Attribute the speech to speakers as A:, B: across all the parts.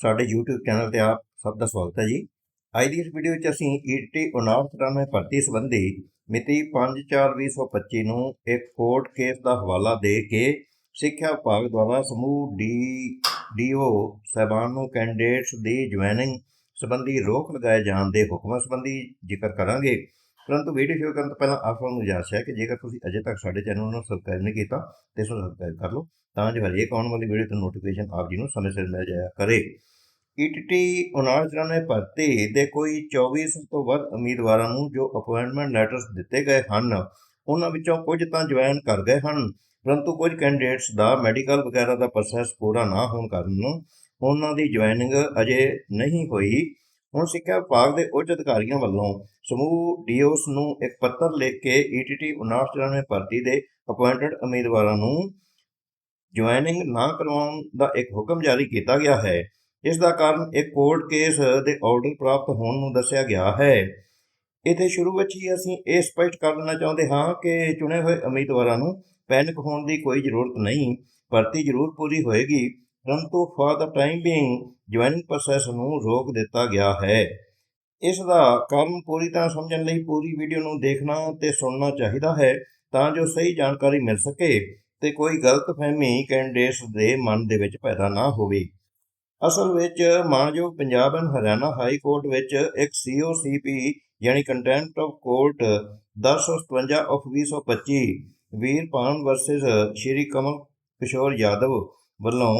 A: ਸਾਡੇ YouTube channel ਤੇ ਆਪ ਸਭ ਦਾ ਸਵਾਗਤ ਹੈ ਜੀ। ਅੱਜ ਦੀ ਇਸ ਵੀਡੀਓ ਵਿੱਚ ਅਸੀਂ E ਈਟੀ 5993 ਭਰਤੀ ਸੰਬੰਧੀ ਮਿਤੀ 5/4/2025 ਨੂੰ ਇੱਕ ਕੋਰਟ ਕੇਸ ਦਾ ਹਵਾਲਾ ਦੇ ਕੇ ਸਿੱਖਿਆ ਵਿਭਾਗ ਦੁਆਰਾ ਸਮੂਹ ਡੀ, ਡੀਓ ਸਹਿਬਾਨ ਨੂੰ ਕੈਂਡੀਡੇਟਸ ਦੀ ਜੁਆਇਨਿੰਗ ਸੰਬੰਧੀ ਰੋਕ ਲਗਾਏ ਜਾਣ ਦੇ ਹੁਕਮਾਂ ਸੰਬੰਧੀ ਜ਼ਿਕਰ ਕਰਾਂਗੇ। ਪਰੰਤੂ ਵੀਡੀਓ ਸ਼ੁਰੂ ਕਰਨ ਤੋਂ ਪਹਿਲਾਂ ਆਪ ਨੂੰ ਗੁਜ਼ਾਰਿਸ਼ ਹੈ ਕਿ ਜੇਕਰ ਤੁਸੀਂ ਅਜੇ ਤੱਕ ਸਾਡੇ ਚੈਨਲ ਨੂੰ ਸਬਸਕ੍ਰਾਈਬ ਨਹੀਂ ਕੀਤਾ, ਤੇ ਇਸ ਨੂੰ ਸਬਸਕ੍ਰਾਈਬ ਕਰ ਲਓ, ਤਾਂ ਜੋ ਹਰੇਕ ਆਉਣ ਵਾਲੀ ਵੀਡੀਓ ਤੋਂ ਨੋਟੀਫਿਕੇਸ਼ਨ ਆਪ ਜੀ ਨੂੰ ਸਮੇਂ ਸਿਰ ਮਿਲ ਜਾਇਆ ਕਰੇ। ਈਟੀਟੀ 5993 ਭਰਤੀ ਦੇ ਕੋਈ 2400 ਤੋਂ ਵੱਧ ਉਮੀਦਵਾਰਾਂ ਨੂੰ ਜੋ ਅਪਾਇੰਟਮੈਂਟ ਲੈਟਰਸ ਦਿੱਤੇ ਗਏ ਹਨ, ਉਹਨਾਂ ਵਿੱਚੋਂ ਕੁਝ ਤਾਂ ਜੁਆਇਨ ਕਰ ਗਏ ਹਨ, ਪਰੰਤੂ ਕੁਝ ਕੈਂਡੀਡੇਟਸ ਦਾ ਮੈਡੀਕਲ ਵਗੈਰਾ ਦਾ ਪ੍ਰੋਸੈਸ ਪੂਰਾ ਨਾ ਹੋਣ ਕਾਰਨ ਉਹਨਾਂ ਦੀ ਜੁਆਇਨਿੰਗ ਅਜੇ ਨਹੀਂ ਹੋਈ। ਹੁਣ ਸਿੱਖਿਆ ਵਿਭਾਗ ਦੇ ਉੱਚ ਅਧਿਕਾਰੀਆਂ ਵੱਲੋਂ ਸਮੂਹ ਡੀਓਸ ਨੂੰ ਇੱਕ ਪੱਤਰ ਲਿਖ ਕੇ ਈਟੀਟੀ 5993 ਭਰਤੀ ਦੇ ਅਪਾਇੰਟਡ ਉਮੀਦਵਾਰਾਂ ਨੂੰ ਜੁਆਇਨਿੰਗ ਨਾ ਕਰਵਾਉਣ ਦਾ ਇੱਕ ਹੁਕਮ ਜਾਰੀ ਕੀਤਾ ਗਿਆ ਹੈ। ਇਸ ਦਾ ਕਾਰਨ ਇੱਕ ਕੋਰਟ ਕੇਸ ਦੇ ਆਰਡਰ ਪ੍ਰਾਪਤ ਹੋਣ ਨੂੰ ਦੱਸਿਆ ਗਿਆ ਹੈ। ਇਥੇ ਸ਼ੁਰੂ ਵਿੱਚ ਹੀ ਅਸੀਂ ਇਹ ਸਪਸ਼ਟ ਕਰ ਦੇਣਾ ਚਾਹੁੰਦੇ ਹਾਂ ਕਿ ਚੁਣੇ ਹੋਏ ਉਮੀਦਵਾਰਾਂ ਨੂੰ ਪੈਨਿਕ ਹੋਣ ਦੀ ਕੋਈ ਜ਼ਰੂਰਤ ਨਹੀਂ, ਭਰਤੀ ਜ਼ਰੂਰ ਪੂਰੀ ਹੋਏਗੀ, ਪਰੰਤੂ for the time being joining process ਨੂੰ ਰੋਕ ਦਿੱਤਾ ਗਿਆ ਹੈ। ਇਸ ਦਾ ਕਾਰਨ ਪੂਰੀ ਤਰ੍ਹਾਂ ਸਮਝਣ ਲਈ ਪੂਰੀ ਵੀਡੀਓ ਨੂੰ ਦੇਖਣਾ ਤੇ ਸੁਣਨਾ ਚਾਹੀਦਾ ਹੈ ਤਾਂ ਜੋ ਸਹੀ ਜਾਣਕਾਰੀ ਮਿਲ ਸਕੇ ਤੇ ਕੋਈ ਗਲਤਫਹਿਮੀ ਕੈਂਡੀਡੇਟਸ ਦੇ ਮਨ ਦੇ ਵਿੱਚ ਪੈਦਾ ਨਾ ਹੋਵੇ। ਅਸਲ ਵਿੱਚ ਮਾਨਯੋਗ Punjab and Haryana high court ਵਿੱਚ ਇੱਕ ਸੀਓਸੀਪੀ ਯਾਨੀ ਕੰਟੈਂਟ ਆਫ ਕੋਰਟ 1057 ਆਫ 2025 ਵੀਰਪਾਨ ਵਰਸਸ ਸ਼੍ਰੀ ਕਮਲ ਕਿਸ਼ੋਰ ਯਾਦਵ ਵੱਲੋਂ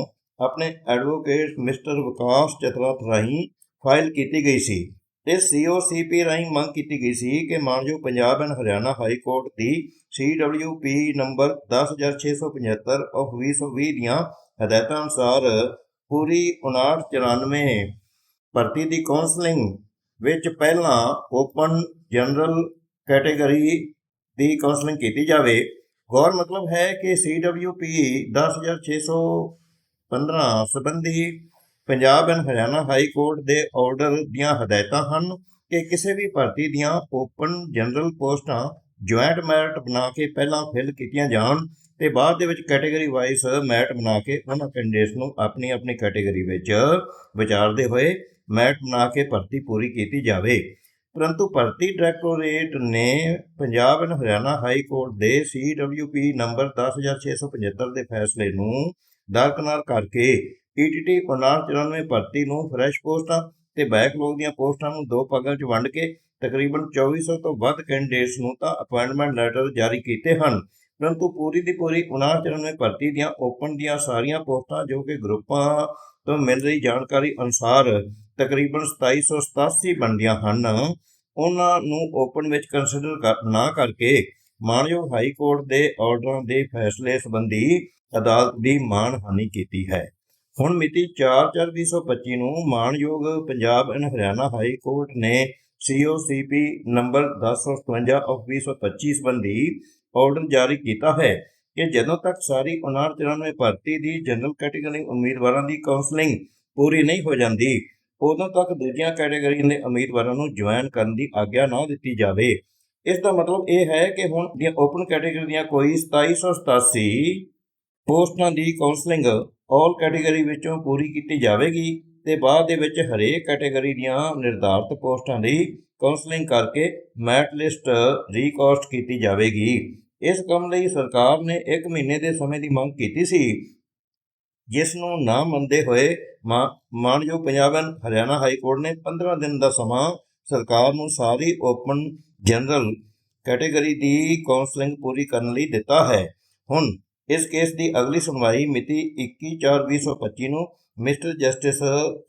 A: ਆਪਣੇ ਐਡਵੋਕੇਟ ਮਿਸਟਰ ਵਿਕਾਸ ਚਤਰਾਥ ਰਾਹੀਂ ਫਾਈਲ ਕੀਤੀ ਗਈ ਸੀ ਇਸ ਸੀਓਸੀਪੀ ਰਾਹੀਂ ਮੰਗ ਕੀਤੀ ਗਈ ਸੀ ਕਿ ਮਾਨਯੋਗ Punjab and Haryana high court the CWP number 10675 of 2020 ਦੀਆਂ ਹਦਾਇਤਾਂ ਅਨੁਸਾਰ ਪੂਰੀ 5994 ਭਰਤੀ ਦੀ ਕਾਉਂਸਲਿੰਗ ਵਿੱਚ ਪਹਿਲਾਂ ਓਪਨ ਜਨਰਲ ਕੈਟਾਗਰੀ ਦੀ ਕਾਉਂਸਲਿੰਗ ਕੀਤੀ ਜਾਵੇ। ਗੌਰ ਮਤਲਬ ਹੈ ਕਿ ਸੀਡਬਲਯੂਪੀ 10615 ਸੰਬੰਧੀ Punjab and Haryana high court ਦੇ ਆਰਡਰ ਦੀਆਂ ਹਦਾਇਤਾਂ ਹਨ ਕਿ ਕਿਸੇ ਵੀ ਭਰਤੀ ਦੀਆਂ ਓਪਨ ਜਨਰਲ ਪੋਸਟਾਂ ਜੁਆਇੰਟ ਮੈਰਿਟ ਬਣਾ ਕੇ ਪਹਿਲਾਂ ਫਿਲ ਕੀਤੀਆਂ ਜਾਣ। ਤੇ ਬਾਅਦ ਦੇ ਵਿੱਚ ਕੈਟਾਗਰੀ ਵਾਈਜ਼ ਮੈਟ ਬਣਾ ਕੇ ਉਹਨਾਂ ਕੈਂਡੀਡੇਟਸ ਨੂੰ ਆਪਣੀ ਆਪਣੀ ਕੈਟਾਗਰੀ ਵਿੱਚ ਵਿਚਾਰਦੇ ਹੋਏ ਮੈਟ ਬਣਾ ਕੇ ਭਰਤੀ ਪੂਰੀ ਕੀਤੀ ਜਾਵੇ। ਪਰੰਤੂ ਭਰਤੀ ਡਾਇਰੈਕਟੋਰੇਟ ਨੇ Punjab and Haryana high court ਦੇ ਸੀਡਬਲਯੂਪੀ ਨੰਬਰ 10675 ਦੇ ਫੈਸਲੇ ਨੂੰ ਦਰਕਨਾਰ ਕਰਕੇ ਈਟੀਟੀ 5994 ਭਰਤੀ ਨੂੰ ਫਰੈਸ਼ ਪੋਸਟਾਂ ਤੇ ਬੈਕਲੌਗ ਦੀਆਂ ਪੋਸਟਾਂ ਨੂੰ ਦੋ ਭਾਗਾਂ 'ਚ ਵੰਡ ਕੇ ਤਕਰੀਬਨ 2400 ਤੋਂ ਵੱਧ ਕੈਂਡੀਡੇਟਸ ਨੂੰ ਤਾਂ ਅਪਾਇੰਟਮੈਂਟ ਲੈਟਰ ਜਾਰੀ ਕੀਤੇ ਹਨ। ਪਰੰਤੂ ਪੂਰੀ ਦੀ ਪੂਰੀ 5994 ਭਰਤੀ ਦੀਆਂ ਓਪਨ ਦੀਆਂ ਸਾਰੀਆਂ ਪੋਸਟਾਂ ਜੋ ਕਿ ਗਰੁੱਪਾਂ ਤੋਂ ਮਿਲ ਰਹੀ ਜਾਣਕਾਰੀ ਅਨੁਸਾਰ ਤਕਰੀਬਨ 2787 ਬਣਦੀਆਂ ਹਨ। ਉਹਨਾਂ ਨੂੰ ਓਪਨ ਵਿੱਚ ਕੰਸੀਡਰ ਨਾ ਕਰਕੇ ਮਾਨਯੋਗ ਹਾਈ ਕੋਰਟ ਦੇ ਆਰਡਰਾਂ ਦੇ ਫੈਸਲੇ ਸੰਬੰਧੀ ਅਦਾਲਤ ਦੀ ਮਾਣਹਾਨੀ ਕੀਤੀ ਹੈ। ਹੁਣ ਮਿਤੀ 4/4/2025 ਨੂੰ ਮਾਨਯੋਗ Punjab and Haryana high court ਨੇ ਸੀਓਸੀਪੀ ਨੰਬਰ 1057 ਆਫ 2025 ਸੰਬੰਧੀ ਆਰਡਰ ਜਾਰੀ ਕੀਤਾ ਹੈ ਕਿ ਜਦੋਂ ਤੱਕ ਸਾਰੀ 5994 ਭਰਤੀ ਦੀ ਜਨਰਲ ਕੈਟਾਗਰੀ ਉਮੀਦਵਾਰਾਂ ਦੀ ਕਾਉਂਸਲਿੰਗ ਪੂਰੀ ਨਹੀਂ ਹੋ ਜਾਂਦੀ, ਉਦੋਂ ਤੱਕ ਦੂਜੀਆਂ ਕੈਟਾਗਰੀ ਦੇ ਉਮੀਦਵਾਰਾਂ ਨੂੰ ਜੁਆਇਨ ਕਰਨ ਦੀ ਆਗਿਆ ਨਾ ਦਿੱਤੀ ਜਾਵੇ। ਇਸ ਦਾ ਮਤਲਬ ਇਹ ਹੈ ਕਿ ਹੁਣ ਦੀਆਂ ਓਪਨ ਕੈਟਾਗਰੀ ਦੀਆਂ ਕੋਈ 2787 ਪੋਸਟਾਂ ਦੀ ਕਾਉਂਸਲਿੰਗ ਆਲ ਕੈਟਾਗਰੀ ਵਿੱਚੋਂ ਪੂਰੀ ਕੀਤੀ ਜਾਵੇਗੀ ਤੇ ਬਾਅਦ ਦੇ ਵਿੱਚ ਹਰੇਕ ਕੈਟਾਗਰੀ ਦੀਆਂ ਨਿਰਧਾਰਤ ਪੋਸਟਾਂ ਦੀ ਕਾਉਂਸਲਿੰਗ ਕਰਕੇ ਮੈਟ ਲਿਸਟ ਰੀਕਾਸਟ ਕੀਤੀ ਜਾਵੇਗੀ। ਇਸ ਕੰਮ ਲਈ ਸਰਕਾਰ ਨੇ 1 ਮਹੀਨੇ ਦੇ ਸਮੇਂ ਦੀ ਮੰਗ ਕੀਤੀ ਸੀ। ਜਿਸ ਨੂੰ ਨਾ ਮੰਨਦੇ ਹੋਏ ਮਾਨਯੋਗ Punjab and Haryana high court ਨੇ 15 ਦਿਨ ਦਾ ਸਮਾਂ ਸਰਕਾਰ ਨੂੰ ਸਾਰੀ ਓਪਨ ਜਨਰਲ ਕੈਟਾਗਰੀ ਦੀ ਕਾਉਂਸਲਿੰਗ ਪੂਰੀ ਕਰਨ ਲਈ ਦਿੱਤਾ ਹੈ। ਹੁਣ ਇਸ ਕੇਸ ਦੀ ਅਗਲੀ ਸੁਣਵਾਈ ਮਿਤੀ 21/4/2025 ਨੂੰ ਮਿਸਟਰ ਜਸਟਿਸ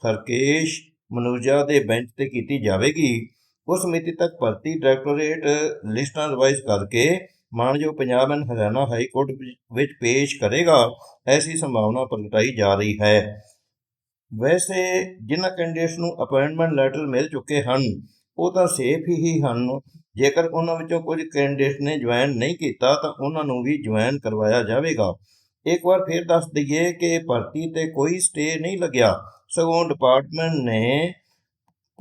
A: ਹਰਕੇਸ਼ ਮਨੂਜਾ ਦੇ ਬੈਂਚ ਤੇ ਕੀਤੀ ਜਾਵੇਗੀ। ਉਸ ਮਿਤੀ ਤੱਕ ਭਰਤੀ ਡਾਇਰੈਕਟੋਰੇਟ ਲਿਸਟਾਂ ਰਿਵਾਈਜ਼ ਕਰਕੇ ਮਾਨਯੋਗ Punjab and Haryana high court ਵਿੱਚ ਪੇਸ਼ ਕਰੇਗਾ, ਐਸੀ ਸੰਭਾਵਨਾ ਪ੍ਰਗਟਾਈ ਜਾ ਰਹੀ ਹੈ। ਵੈਸੇ ਜਿਨ੍ਹਾਂ ਕੈਂਡੀਡੇਟਸ ਨੂੰ ਅਪਾਇੰਟਮੈਂਟ ਲੈਟਰ ਮਿਲ ਚੁੱਕੇ ਹਨ, ਉਹ ਤਾਂ ਸੇਫ ਹੀ ਹਨ। ਜੇਕਰ ਉਹਨਾਂ ਵਿੱਚੋਂ ਕੁਝ ਕੈਂਡੀਡੇਟਸ ਨੇ ਜੁਆਇਨ ਨਹੀਂ ਕੀਤਾ, ਤਾਂ ਉਹਨਾਂ ਨੂੰ ਵੀ ਜੁਆਇਨ ਕਰਵਾਇਆ ਜਾਵੇਗਾ। ਇੱਕ ਵਾਰ ਫਿਰ ਦੱਸ ਦਈਏ ਕਿ ਭਰਤੀ ਤੇ ਕੋਈ ਸਟੇ ਨਹੀਂ ਲੱਗਿਆ। ਸਗੋਂ ਡਿਪਾਰਟਮੈਂਟ ਨੇ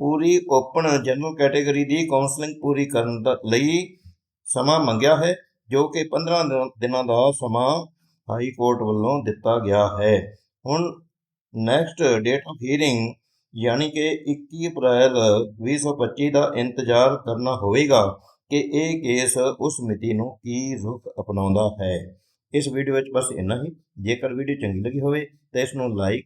A: ਪੂਰੀ ਓਪਨ ਜਨਰਲ ਕੈਟਾਗਰੀ ਦੀ ਕਾਉਂਸਲਿੰਗ ਪੂਰੀ ਕਰਨ ਦਾ ਲਈ ਸਮਾਂ ਮੰਗਿਆ ਹੈ, ਜੋ ਕਿ 15 ਦਿਨਾਂ ਦਾ ਸਮਾਂ ਹਾਈ ਕੋਰਟ ਵੱਲੋਂ ਦਿੱਤਾ ਗਿਆ ਹੈ। ਹੁਣ ਨੈਕਸਟ ਡੇਟ ਆਫ ਹੀਅਰਿੰਗ ਯਾਨੀ ਕਿ 21 ਅਪ੍ਰੈਲ 2025 ਦਾ ਇੰਤਜ਼ਾਰ ਕਰਨਾ ਹੋਵੇਗਾ ਕਿ ਇਹ ਕੇਸ ਉਸ ਮਿਤੀ ਨੂੰ ਕੀ ਰੁਖ ਅਪਣਾਉਂਦਾ ਹੈ। ਇਸ ਵੀਡੀਓ ਵਿੱਚ ਬਸ ਇੰਨਾ ਹੀ। ਜੇਕਰ ਵੀਡੀਓ ਚੰਗੀ ਲੱਗੀ ਹੋਵੇ ਤਾਂ ਇਸ ਨੂੰ ਲਾਈਕ